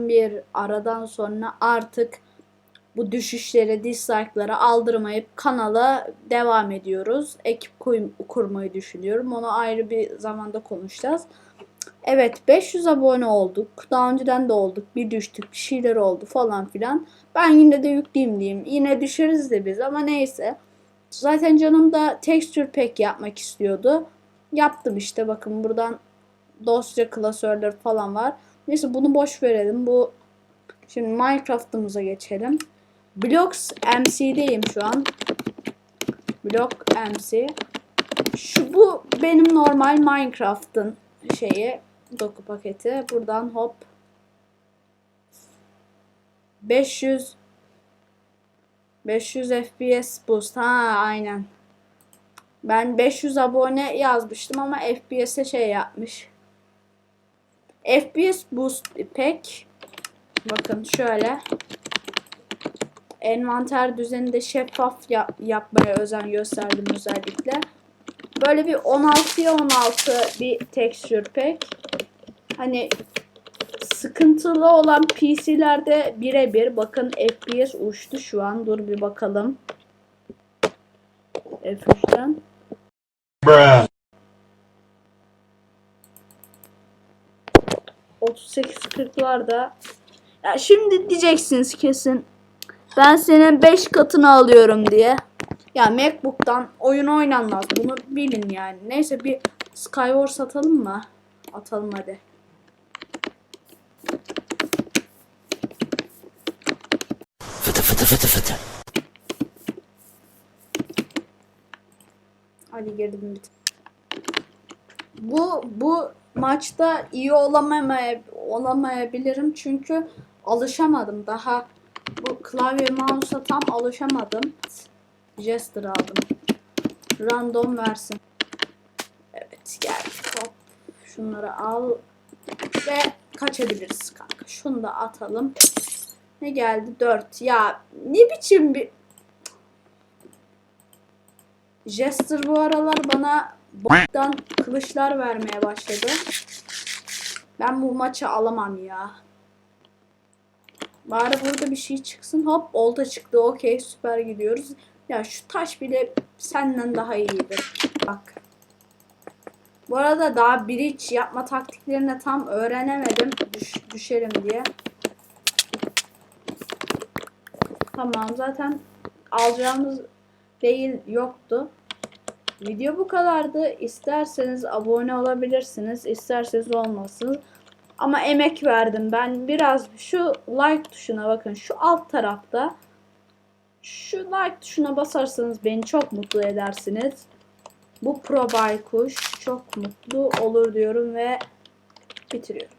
bir aradan sonra artık bu düşüşleri, dislike'ları aldırmayıp kanala devam ediyoruz. Ekip kurmayı düşünüyorum. Onu ayrı bir zamanda konuşacağız. Evet 500 abone olduk. Daha önceden de olduk. Bir düştük. Bir şeyler oldu falan filan. Ben yine de yükleyeyim diyeyim. Yine düşeriz de biz ama neyse. Zaten canım da texture pack yapmak istiyordu. Yaptım işte bakın buradan dosya klasörleri falan var. Neyse bunu boş verelim. Bu şimdi Minecraft'ımıza geçelim. Blocks MC'deyim şu an. Block MC. Şu bu benim normal Minecraft'ın şeyi doku paketi. Buradan hop 500 500 FPS boost. Ha aynen. Ben 500 abone yazmıştım ama FPS'e şey yapmış. FPS boost pack. Bakın şöyle. Envanter düzeninde şeffaf yap- yapmaya özen gösterdim özellikle. Böyle bir 16'ya 16 bir texture pack. Hani sıkıntılı olan PC'lerde birebir. Bakın FPS uçtu şu an. Dur bir bakalım. F3'ten. Bruh. 38-40'larda. Ya şimdi diyeceksiniz kesin. Ben senin 5 katını alıyorum diye. Ya Macbook'tan oyun oynanmaz. Bunu bilin yani. Neyse bir Skywars atalım mı? Atalım hadi. Fıtı fıtı fıtı fıtı. Hadi girdim bir Bu bu maçta iyi olamamaya olamayabilirim çünkü alışamadım daha bu klavye mouse'a tam alışamadım. Jester aldım. Random versin. Evet geldik hop. Şunları al ve kaçabiliriz kanka. Şunu da atalım. Ne geldi? 4. Ya ne biçim bir Jester bu aralar bana boktan kılıçlar vermeye başladı. Ben bu maçı alamam ya. Bari burada bir şey çıksın. Hop olta çıktı. Okey süper gidiyoruz. Ya şu taş bile senden daha iyidir. Bak. Bu arada daha bridge yapma taktiklerini tam öğrenemedim. Düş- düşerim diye. Tamam zaten alacağımız değil yoktu. Video bu kadardı. İsterseniz abone olabilirsiniz. isterseniz olmasın. Ama emek verdim. Ben biraz şu like tuşuna bakın. Şu alt tarafta şu like tuşuna basarsanız beni çok mutlu edersiniz. Bu Pro Baykuş çok mutlu olur diyorum ve bitiriyorum.